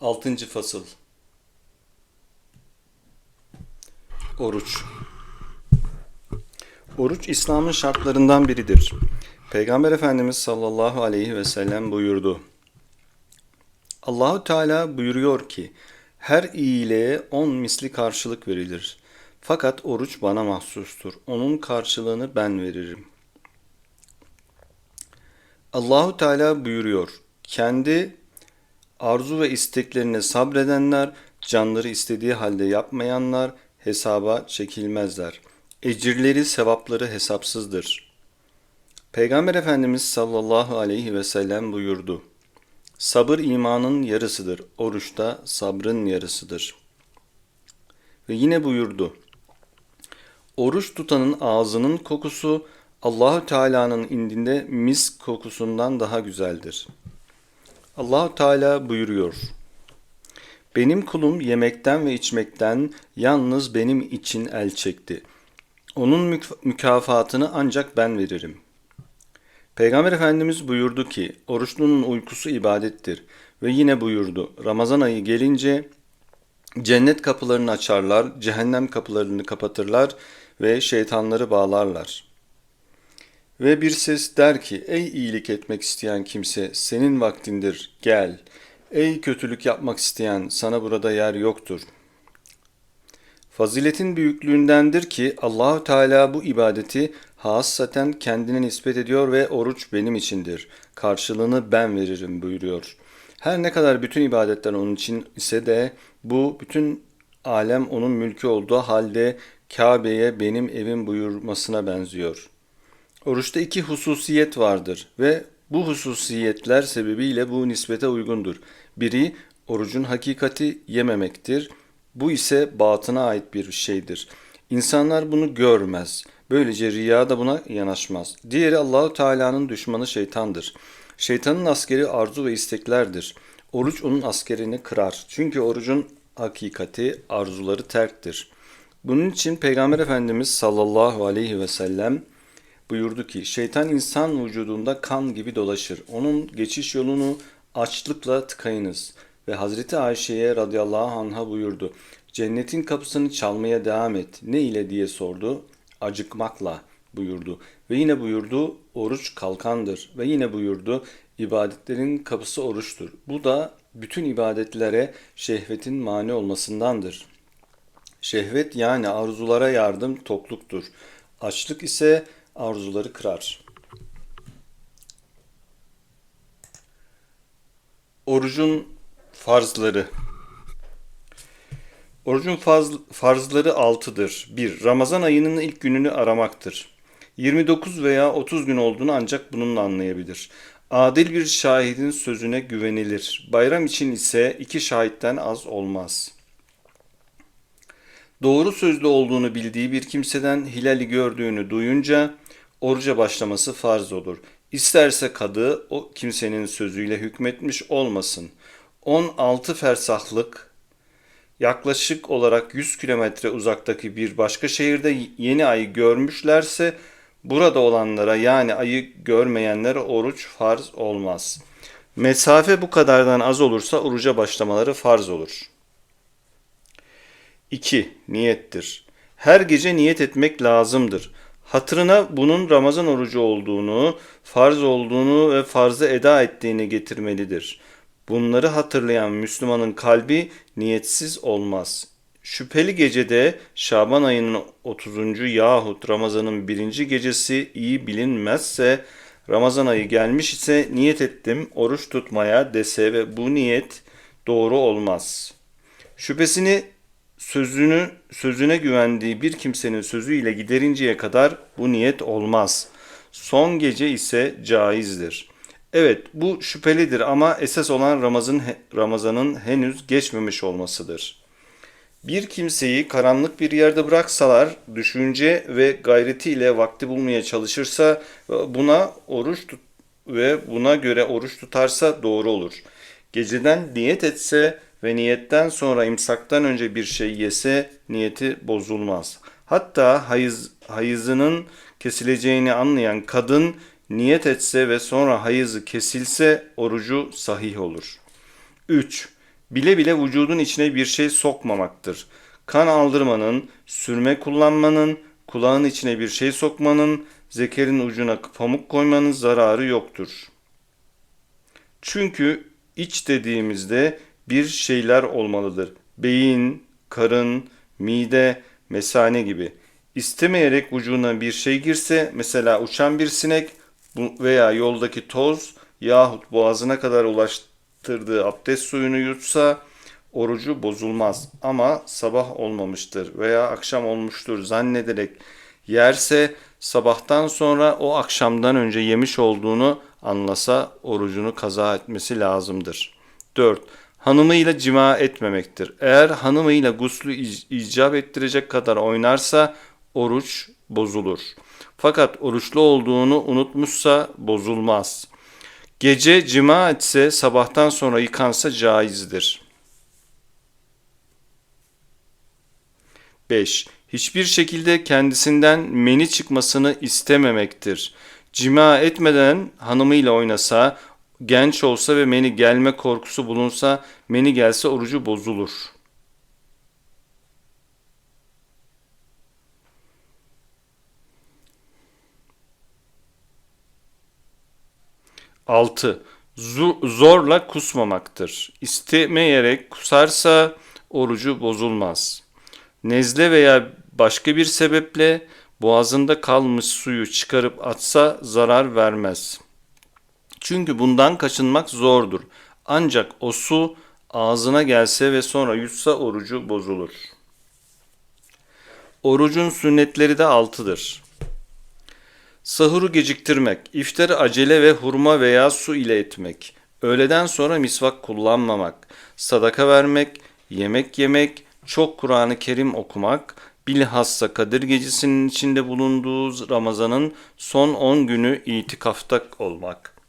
6. Fasıl Oruç Oruç İslam'ın şartlarından biridir. Peygamber Efendimiz sallallahu aleyhi ve sellem buyurdu. Allahu Teala buyuruyor ki her iyiliğe on misli karşılık verilir. Fakat oruç bana mahsustur. Onun karşılığını ben veririm. Allahu Teala buyuruyor. Kendi arzu ve isteklerine sabredenler, canları istediği halde yapmayanlar hesaba çekilmezler. Ecirleri, sevapları hesapsızdır. Peygamber Efendimiz sallallahu aleyhi ve sellem buyurdu. Sabır imanın yarısıdır. Oruçta sabrın yarısıdır. Ve yine buyurdu. Oruç tutanın ağzının kokusu Allahü Teala'nın indinde mis kokusundan daha güzeldir. Allahü Teala buyuruyor. Benim kulum yemekten ve içmekten yalnız benim için el çekti. Onun mük- mükafatını ancak ben veririm. Peygamber Efendimiz buyurdu ki, oruçlunun uykusu ibadettir. Ve yine buyurdu, Ramazan ayı gelince cennet kapılarını açarlar, cehennem kapılarını kapatırlar ve şeytanları bağlarlar. Ve bir ses der ki, ey iyilik etmek isteyen kimse, senin vaktindir, gel. Ey kötülük yapmak isteyen, sana burada yer yoktur. Faziletin büyüklüğündendir ki Allahü Teala bu ibadeti hassaten kendine nispet ediyor ve oruç benim içindir. Karşılığını ben veririm buyuruyor. Her ne kadar bütün ibadetler onun için ise de bu bütün alem onun mülkü olduğu halde Kabe'ye benim evim buyurmasına benziyor. Oruçta iki hususiyet vardır ve bu hususiyetler sebebiyle bu nispete uygundur. Biri orucun hakikati yememektir. Bu ise batına ait bir şeydir. İnsanlar bunu görmez. Böylece riya da buna yanaşmaz. Diğeri Allahu Teala'nın düşmanı şeytandır. Şeytanın askeri arzu ve isteklerdir. Oruç onun askerini kırar. Çünkü orucun hakikati arzuları terktir. Bunun için Peygamber Efendimiz sallallahu aleyhi ve sellem buyurdu ki şeytan insan vücudunda kan gibi dolaşır. Onun geçiş yolunu açlıkla tıkayınız. Ve Hazreti Ayşe'ye radıyallahu anha buyurdu. Cennetin kapısını çalmaya devam et. Ne ile diye sordu. Acıkmakla buyurdu. Ve yine buyurdu oruç kalkandır. Ve yine buyurdu ibadetlerin kapısı oruçtur. Bu da bütün ibadetlere şehvetin mani olmasındandır. Şehvet yani arzulara yardım tokluktur. Açlık ise arzuları kırar. Orucun farzları Orucun farz, farzları altıdır. 1. Ramazan ayının ilk gününü aramaktır. 29 veya 30 gün olduğunu ancak bununla anlayabilir. Adil bir şahidin sözüne güvenilir. Bayram için ise iki şahitten az olmaz. Doğru sözlü olduğunu bildiği bir kimseden hilali gördüğünü duyunca oruca başlaması farz olur. İsterse kadı o kimsenin sözüyle hükmetmiş olmasın. 16 fersahlık yaklaşık olarak 100 kilometre uzaktaki bir başka şehirde yeni ayı görmüşlerse burada olanlara yani ayı görmeyenlere oruç farz olmaz. Mesafe bu kadardan az olursa oruca başlamaları farz olur. 2. Niyettir. Her gece niyet etmek lazımdır. Hatırına bunun Ramazan orucu olduğunu, farz olduğunu ve farzı eda ettiğini getirmelidir. Bunları hatırlayan Müslümanın kalbi niyetsiz olmaz. Şüpheli gecede Şaban ayının 30. yahut Ramazan'ın birinci gecesi iyi bilinmezse Ramazan ayı gelmiş ise niyet ettim oruç tutmaya dese ve bu niyet doğru olmaz. Şüphesini sözünü sözüne güvendiği bir kimsenin sözüyle giderinceye kadar bu niyet olmaz. Son gece ise caizdir. Evet bu şüphelidir ama esas olan Ramazan Ramazan'ın henüz geçmemiş olmasıdır. Bir kimseyi karanlık bir yerde bıraksalar, düşünce ve gayretiyle vakti bulmaya çalışırsa buna oruç tut ve buna göre oruç tutarsa doğru olur. Geceden niyet etse ve niyetten sonra imsaktan önce bir şey yese niyeti bozulmaz. Hatta hayız, hayızının kesileceğini anlayan kadın niyet etse ve sonra hayızı kesilse orucu sahih olur. 3. Bile bile vücudun içine bir şey sokmamaktır. Kan aldırmanın, sürme kullanmanın, kulağın içine bir şey sokmanın, zekerin ucuna pamuk koymanın zararı yoktur. Çünkü iç dediğimizde bir şeyler olmalıdır. Beyin, karın, mide, mesane gibi. İstemeyerek vücuduna bir şey girse, mesela uçan bir sinek veya yoldaki toz yahut boğazına kadar ulaştırdığı abdest suyunu yutsa orucu bozulmaz. Ama sabah olmamıştır veya akşam olmuştur zannederek yerse sabahtan sonra o akşamdan önce yemiş olduğunu anlasa orucunu kaza etmesi lazımdır. 4. Hanımıyla cima etmemektir. Eğer hanımıyla guslü ic- icap ettirecek kadar oynarsa oruç bozulur. Fakat oruçlu olduğunu unutmuşsa bozulmaz. Gece cima etse sabahtan sonra yıkansa caizdir. 5. Hiçbir şekilde kendisinden meni çıkmasını istememektir. Cima etmeden hanımıyla oynasa, genç olsa ve meni gelme korkusu bulunsa, meni gelse orucu bozulur. Altı. Zorla kusmamaktır. İstemeyerek kusarsa orucu bozulmaz. Nezle veya başka bir sebeple boğazında kalmış suyu çıkarıp atsa zarar vermez. Çünkü bundan kaçınmak zordur. Ancak o su ağzına gelse ve sonra yutsa orucu bozulur. Orucun sünnetleri de altıdır. Sahuru geciktirmek, iftarı acele ve hurma veya su ile etmek, öğleden sonra misvak kullanmamak, sadaka vermek, yemek yemek, çok Kur'an-ı Kerim okumak, bilhassa Kadir Gecesi'nin içinde bulunduğu Ramazan'ın son 10 günü itikafta olmak.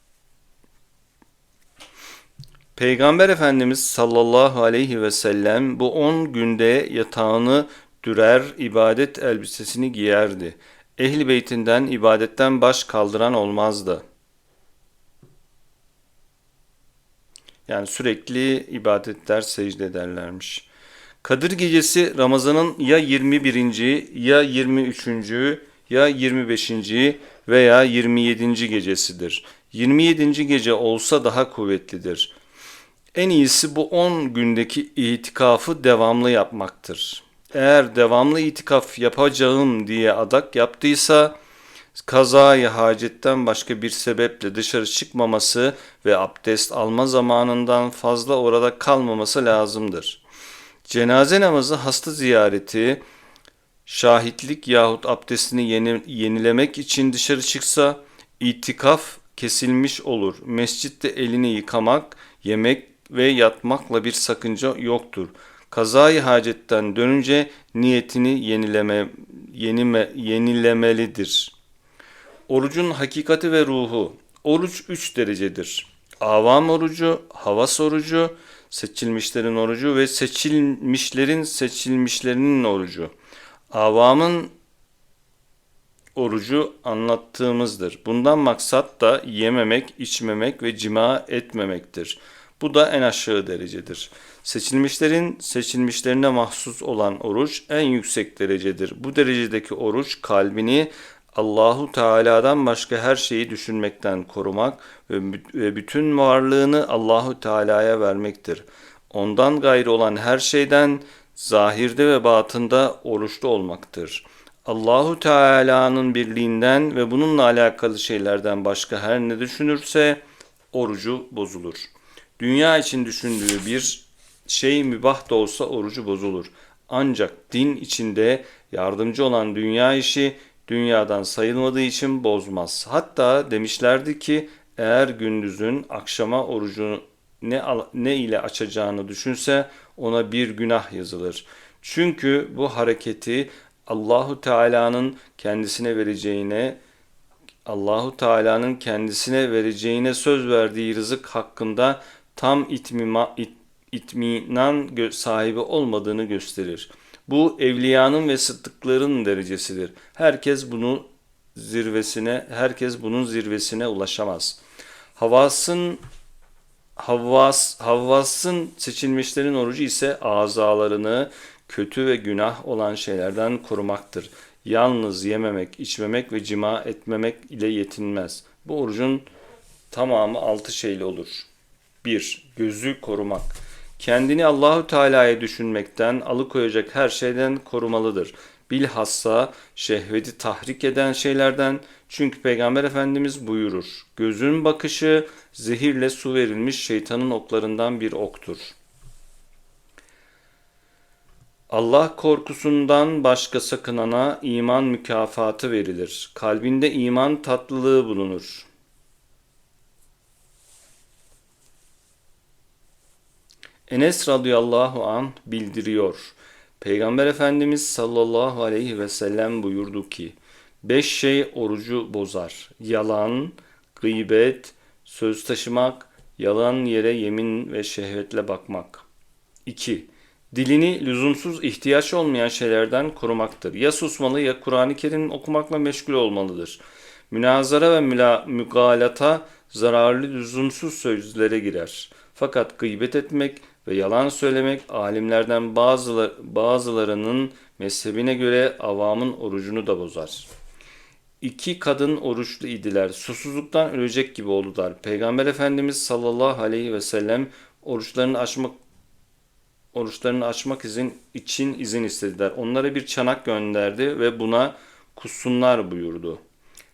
Peygamber Efendimiz sallallahu aleyhi ve sellem bu 10 günde yatağını dürer, ibadet elbisesini giyerdi. Ehli beytinden ibadetten baş kaldıran olmazdı. Yani sürekli ibadetler, secde ederlermiş. Kadir gecesi Ramazan'ın ya 21. ya 23. ya 25. veya 27. gecesidir. 27. gece olsa daha kuvvetlidir. En iyisi bu 10 gündeki itikafı devamlı yapmaktır. Eğer devamlı itikaf yapacağım diye adak yaptıysa kazayı hacetten başka bir sebeple dışarı çıkmaması ve abdest alma zamanından fazla orada kalmaması lazımdır. Cenaze namazı, hasta ziyareti, şahitlik yahut abdestini yeni, yenilemek için dışarı çıksa itikaf kesilmiş olur. Mescitte elini yıkamak, yemek ve yatmakla bir sakınca yoktur. Kazayı hacetten dönünce niyetini yenileme, yenime, yenilemelidir. Orucun hakikati ve ruhu. Oruç üç derecedir. Avam orucu, havas orucu, seçilmişlerin orucu ve seçilmişlerin seçilmişlerinin orucu. Avamın orucu anlattığımızdır. Bundan maksat da yememek, içmemek ve cima etmemektir. Bu da en aşağı derecedir. Seçilmişlerin seçilmişlerine mahsus olan oruç en yüksek derecedir. Bu derecedeki oruç kalbini Allahu Teala'dan başka her şeyi düşünmekten korumak ve bütün varlığını Allahu Teala'ya vermektir. Ondan gayrı olan her şeyden zahirde ve batında oruçlu olmaktır. Allahu Teala'nın birliğinden ve bununla alakalı şeylerden başka her ne düşünürse orucu bozulur. Dünya için düşündüğü bir şey mübah da olsa orucu bozulur. Ancak din içinde yardımcı olan dünya işi dünyadan sayılmadığı için bozmaz. Hatta demişlerdi ki eğer gündüzün akşama orucu ne, ne ile açacağını düşünse ona bir günah yazılır. Çünkü bu hareketi Allahu Teala'nın kendisine vereceğine Allahu Teala'nın kendisine vereceğine söz verdiği rızık hakkında tam itmima, it, itminan sahibi olmadığını gösterir. Bu evliyanın ve sıddıkların derecesidir. Herkes bunu zirvesine, herkes bunun zirvesine ulaşamaz. Havasın Havvas, Havvas'ın seçilmişlerin orucu ise azalarını kötü ve günah olan şeylerden korumaktır. Yalnız yememek, içmemek ve cima etmemek ile yetinmez. Bu orucun tamamı altı şeyle olur. 1. Gözü korumak. Kendini Allahü Teala'ya düşünmekten, alıkoyacak her şeyden korumalıdır. Bilhassa şehveti tahrik eden şeylerden çünkü Peygamber Efendimiz buyurur. Gözün bakışı zehirle su verilmiş şeytanın oklarından bir oktur. Allah korkusundan başka sakınana iman mükafatı verilir. Kalbinde iman tatlılığı bulunur. Enes radıyallahu an bildiriyor. Peygamber Efendimiz sallallahu aleyhi ve sellem buyurdu ki, Beş şey orucu bozar. Yalan, gıybet, söz taşımak, yalan yere yemin ve şehvetle bakmak. 2. Dilini lüzumsuz ihtiyaç olmayan şeylerden korumaktır. Ya susmalı ya Kur'an-ı Kerim okumakla meşgul olmalıdır. Münazara ve müla, mügalata zararlı lüzumsuz sözlere girer. Fakat gıybet etmek ve yalan söylemek alimlerden bazılar, bazılarının mezhebine göre avamın orucunu da bozar. İki kadın oruçlu idiler. Susuzluktan ölecek gibi oldular. Peygamber Efendimiz sallallahu aleyhi ve sellem oruçlarını açmak oruçlarını açmak izin için izin istediler. Onlara bir çanak gönderdi ve buna kussunlar buyurdu.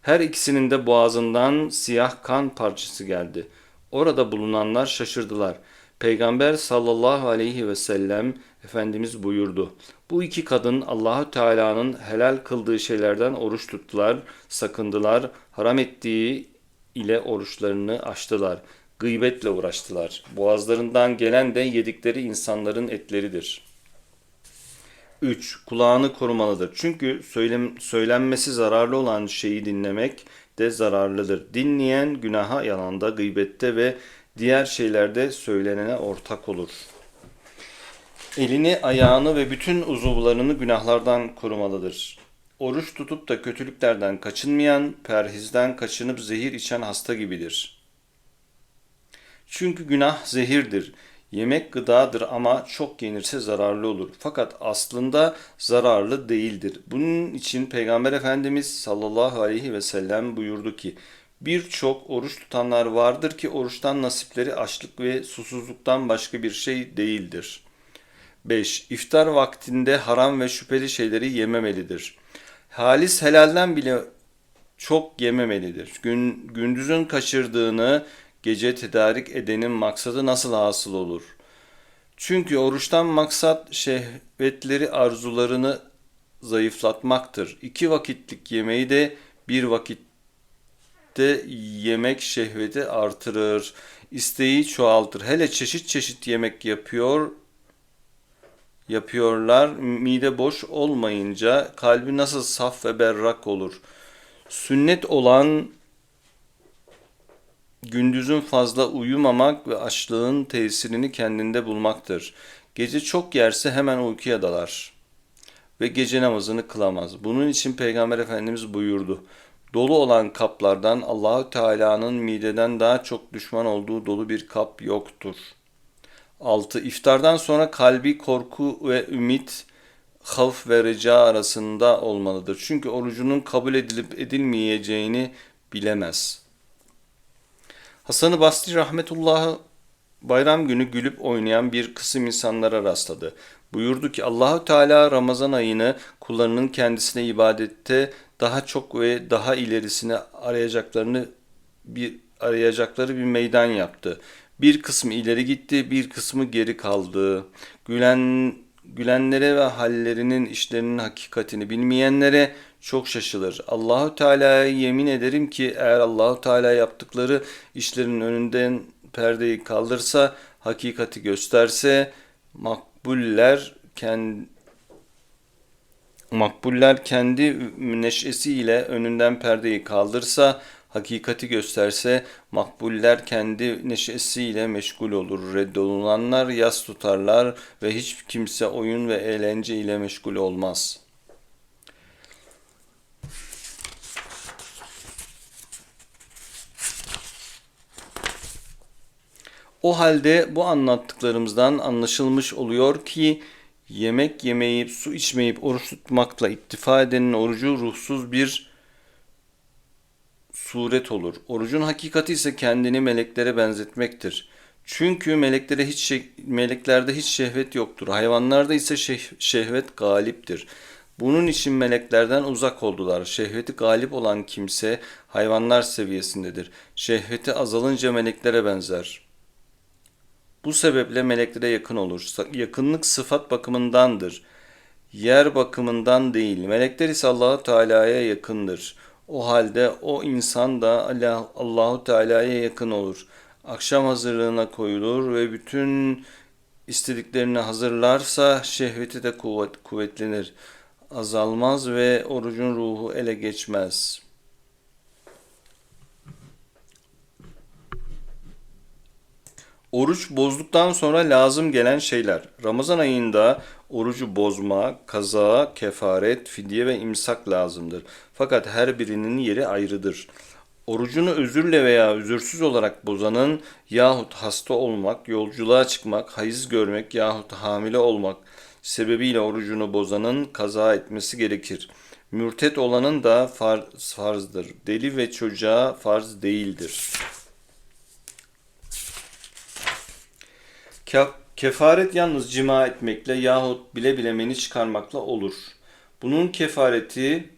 Her ikisinin de boğazından siyah kan parçası geldi. Orada bulunanlar şaşırdılar. Peygamber sallallahu aleyhi ve sellem Efendimiz buyurdu. Bu iki kadın Allahü Teala'nın helal kıldığı şeylerden oruç tuttular, sakındılar, haram ettiği ile oruçlarını açtılar. Gıybetle uğraştılar. Boğazlarından gelen de yedikleri insanların etleridir. 3. Kulağını korumalıdır. Çünkü söylem, söylenmesi zararlı olan şeyi dinlemek de zararlıdır. Dinleyen günaha yalanda, gıybette ve diğer şeylerde söylenene ortak olur. Elini, ayağını ve bütün uzuvlarını günahlardan korumalıdır. Oruç tutup da kötülüklerden kaçınmayan, perhizden kaçınıp zehir içen hasta gibidir. Çünkü günah zehirdir. Yemek gıdadır ama çok yenirse zararlı olur. Fakat aslında zararlı değildir. Bunun için Peygamber Efendimiz sallallahu aleyhi ve sellem buyurdu ki, Birçok oruç tutanlar vardır ki oruçtan nasipleri açlık ve susuzluktan başka bir şey değildir. 5. İftar vaktinde haram ve şüpheli şeyleri yememelidir. Halis helalden bile çok yememelidir. Gün, gündüzün kaçırdığını gece tedarik edenin maksadı nasıl hasıl olur? Çünkü oruçtan maksat şehvetleri arzularını zayıflatmaktır. İki vakitlik yemeği de bir vakit de yemek şehveti artırır. İsteği çoğaltır. Hele çeşit çeşit yemek yapıyor yapıyorlar. Mide boş olmayınca kalbi nasıl saf ve berrak olur. Sünnet olan gündüzün fazla uyumamak ve açlığın tesirini kendinde bulmaktır. Gece çok yerse hemen uykuya dalar ve gece namazını kılamaz. Bunun için Peygamber Efendimiz buyurdu. Dolu olan kaplardan Allahü Teala'nın mideden daha çok düşman olduğu dolu bir kap yoktur. 6. İftardan sonra kalbi korku ve ümit, havf ve reca arasında olmalıdır. Çünkü orucunun kabul edilip edilmeyeceğini bilemez. Hasan-ı Basri rahmetullahı bayram günü gülüp oynayan bir kısım insanlara rastladı. Buyurdu ki Allahü Teala Ramazan ayını kullarının kendisine ibadette daha çok ve daha ilerisine arayacaklarını bir arayacakları bir meydan yaptı. Bir kısmı ileri gitti, bir kısmı geri kaldı. Gülen gülenlere ve hallerinin işlerinin hakikatini bilmeyenlere çok şaşılır. Allahu Teala'ya yemin ederim ki eğer Allahu Teala yaptıkları işlerin önünden perdeyi kaldırsa, hakikati gösterse makbuller kendi makbuller kendi neşesiyle önünden perdeyi kaldırsa, hakikati gösterse, makbuller kendi neşesiyle meşgul olur. Reddolulanlar yas tutarlar ve hiç kimse oyun ve eğlence ile meşgul olmaz.'' O halde bu anlattıklarımızdan anlaşılmış oluyor ki yemek yemeyip su içmeyip oruç tutmakla iktifa edenin orucu ruhsuz bir suret olur. Orucun hakikati ise kendini meleklere benzetmektir. Çünkü meleklere hiç şeh- meleklerde hiç şehvet yoktur. Hayvanlarda ise şeh- şehvet galiptir. Bunun için meleklerden uzak oldular. Şehveti galip olan kimse hayvanlar seviyesindedir. Şehveti azalınca meleklere benzer. Bu sebeple meleklere yakın olur. Yakınlık sıfat bakımındandır. Yer bakımından değil. Melekler ise Allahu Teala'ya yakındır. O halde o insan da Allah- Allahu Teala'ya yakın olur. Akşam hazırlığına koyulur ve bütün istediklerini hazırlarsa şehveti de kuvvet, kuvvetlenir. Azalmaz ve orucun ruhu ele geçmez. Oruç bozduktan sonra lazım gelen şeyler. Ramazan ayında orucu bozma, kaza, kefaret, fidye ve imsak lazımdır. Fakat her birinin yeri ayrıdır. Orucunu özürle veya özürsüz olarak bozanın yahut hasta olmak, yolculuğa çıkmak, hayız görmek yahut hamile olmak sebebiyle orucunu bozanın kaza etmesi gerekir. Mürtet olanın da farz, farzdır. Deli ve çocuğa farz değildir. Kefaret yalnız cima etmekle yahut bile bile meni çıkarmakla olur. Bunun kefareti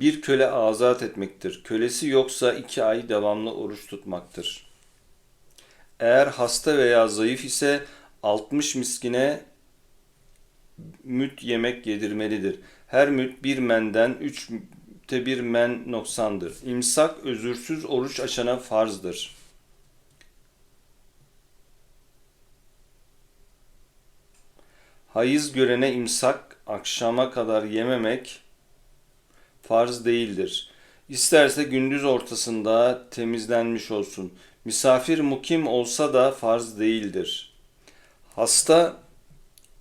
bir köle azat etmektir. Kölesi yoksa iki ay devamlı oruç tutmaktır. Eğer hasta veya zayıf ise 60 miskine müt yemek yedirmelidir. Her müt bir menden üçte bir men noksandır. İmsak özürsüz oruç açana farzdır. Hayız görene imsak akşama kadar yememek farz değildir. İsterse gündüz ortasında temizlenmiş olsun. Misafir mukim olsa da farz değildir. Hasta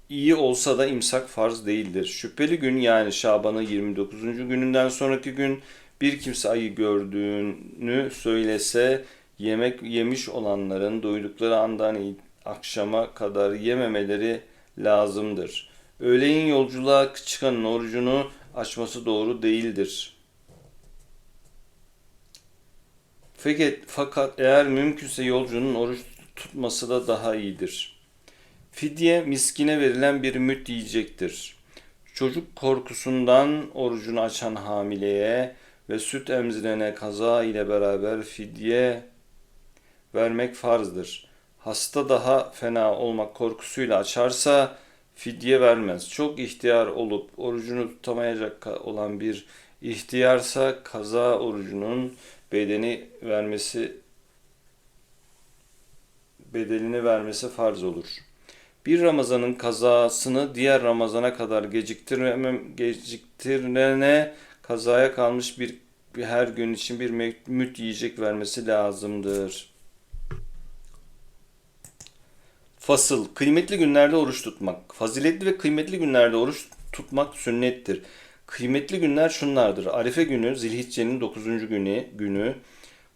iyi olsa da imsak farz değildir. Şüpheli gün yani Şaban'ın 29. gününden sonraki gün bir kimse ayı gördüğünü söylese yemek yemiş olanların doydukları andan akşama kadar yememeleri lazımdır. Öğleyin yolculuğa çıkanın orucunu açması doğru değildir. Fakat, fakat eğer mümkünse yolcunun oruç tutması da daha iyidir. Fidye miskine verilen bir müt yiyecektir. Çocuk korkusundan orucunu açan hamileye ve süt emzirene kaza ile beraber fidye vermek farzdır. Hasta daha fena olmak korkusuyla açarsa fidye vermez. Çok ihtiyar olup orucunu tutamayacak olan bir ihtiyarsa kaza orucunun bedeni vermesi bedelini vermesi farz olur. Bir Ramazanın kazasını diğer Ramazana kadar geciktirmem geciktirene kazaya kalmış bir, her gün için bir müt yiyecek vermesi lazımdır. Fasıl, kıymetli günlerde oruç tutmak. Faziletli ve kıymetli günlerde oruç tutmak sünnettir. Kıymetli günler şunlardır. Arife günü, Zilhicce'nin 9. günü, günü,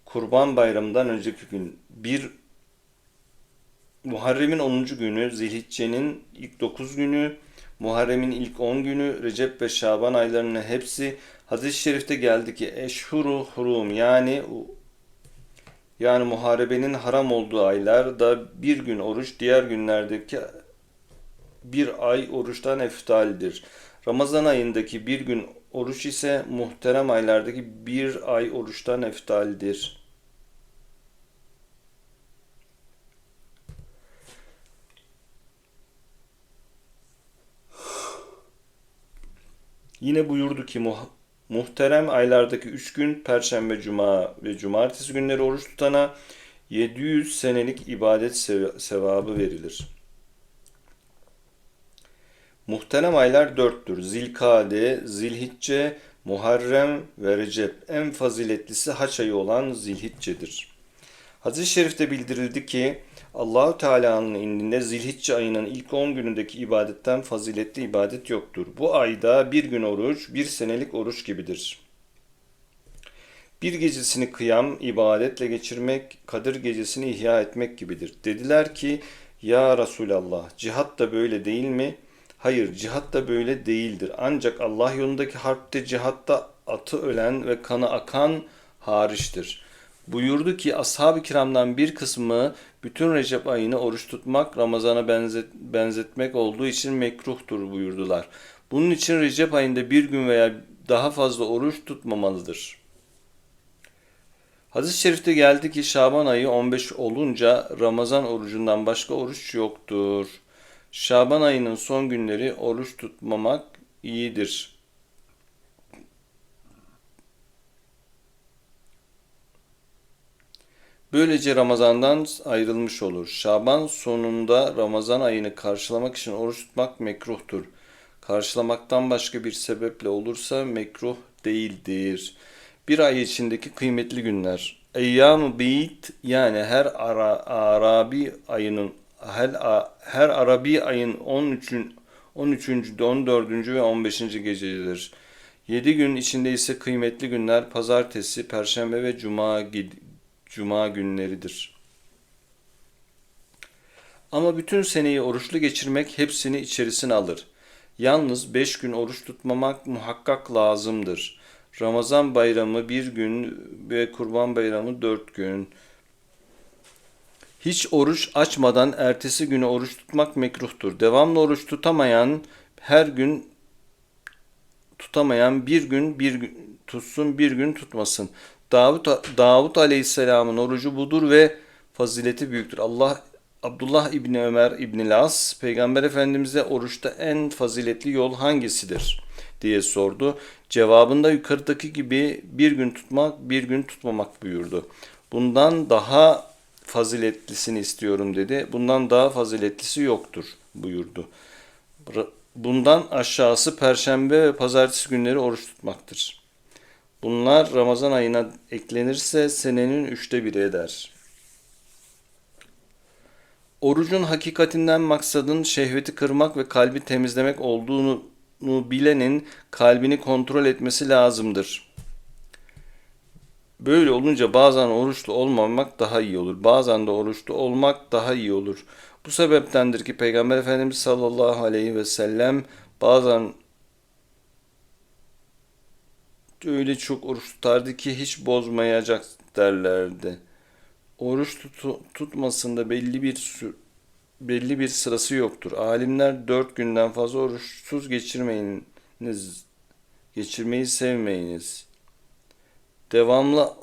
Kurban Bayramı'ndan önceki gün. Bir Muharrem'in 10. günü, Zilhicce'nin ilk 9 günü, Muharrem'in ilk 10 günü, Recep ve Şaban aylarının hepsi hadis-i şerifte geldi ki eşhuru hurum yani yani muharebenin haram olduğu aylarda bir gün oruç diğer günlerdeki bir ay oruçtan eftaldir. Ramazan ayındaki bir gün oruç ise muhterem aylardaki bir ay oruçtan eftaldir. Yine buyurdu ki muhterem aylardaki üç gün Perşembe, Cuma ve Cumartesi günleri oruç tutana 700 senelik ibadet sev- sevabı verilir. Muhterem aylar dörttür. Zilkade, Zilhicce, Muharrem ve Recep. En faziletlisi haç ayı olan Zilhicce'dir. Hadis-i şerifte bildirildi ki Allahu Teala'nın indinde Zilhicce ayının ilk 10 günündeki ibadetten faziletli ibadet yoktur. Bu ayda bir gün oruç, bir senelik oruç gibidir. Bir gecesini kıyam, ibadetle geçirmek, Kadir gecesini ihya etmek gibidir. Dediler ki, Ya Resulallah, cihat da böyle değil mi? Hayır, cihat da böyle değildir. Ancak Allah yolundaki harpte cihatta atı ölen ve kanı akan hariçtir. Buyurdu ki ashab-ı kiramdan bir kısmı bütün Recep ayını oruç tutmak Ramazan'a benzet, benzetmek olduğu için mekruhtur buyurdular. Bunun için Recep ayında bir gün veya daha fazla oruç tutmamalıdır. Hadis-i şerifte geldi ki Şaban ayı 15 olunca Ramazan orucundan başka oruç yoktur. Şaban ayının son günleri oruç tutmamak iyidir. Böylece Ramazan'dan ayrılmış olur. Şaban sonunda Ramazan ayını karşılamak için oruç tutmak mekruhtur. Karşılamaktan başka bir sebeple olursa mekruh değildir. Bir ay içindeki kıymetli günler. Eyyam-ı Beyt yani her ara, Arabi ayının her, her Arabi ayın 13. 13. 14. ve 15. gecesidir. 7 gün içinde ise kıymetli günler pazartesi, perşembe ve cuma cuma günleridir. Ama bütün seneyi oruçlu geçirmek hepsini içerisine alır. Yalnız beş gün oruç tutmamak muhakkak lazımdır. Ramazan bayramı bir gün ve kurban bayramı dört gün. Hiç oruç açmadan ertesi günü oruç tutmak mekruhtur. Devamlı oruç tutamayan her gün tutamayan bir gün bir gün tutsun bir gün tutmasın. Davut Davut Aleyhisselam'ın orucu budur ve fazileti büyüktür. Allah Abdullah İbni Ömer İbni Las Peygamber Efendimiz'e oruçta en faziletli yol hangisidir diye sordu. Cevabında yukarıdaki gibi bir gün tutmak, bir gün tutmamak buyurdu. Bundan daha faziletlisini istiyorum dedi. Bundan daha faziletlisi yoktur buyurdu. Bundan aşağısı perşembe ve pazartesi günleri oruç tutmaktır. Bunlar Ramazan ayına eklenirse senenin üçte biri eder. Orucun hakikatinden maksadın şehveti kırmak ve kalbi temizlemek olduğunu bilenin kalbini kontrol etmesi lazımdır. Böyle olunca bazen oruçlu olmamak daha iyi olur. Bazen de oruçlu olmak daha iyi olur. Bu sebeptendir ki Peygamber Efendimiz sallallahu aleyhi ve sellem bazen öyle çok oruç tutardı ki hiç bozmayacak derlerdi. Oruç tutu, tutmasında belli bir belli bir sırası yoktur. Alimler dört günden fazla oruçsuz geçirmeyiniz, geçirmeyi sevmeyiniz. Devamlı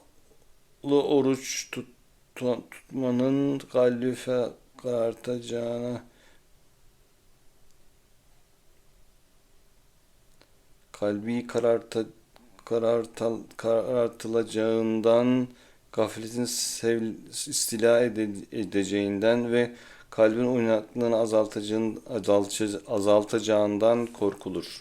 oruç tut, tutmanın kalbi karartacağına kalbi karartacağına karartılacağından, gafletin sev, istila edeceğinden ve kalbin oynaklığını azaltacağından korkulur.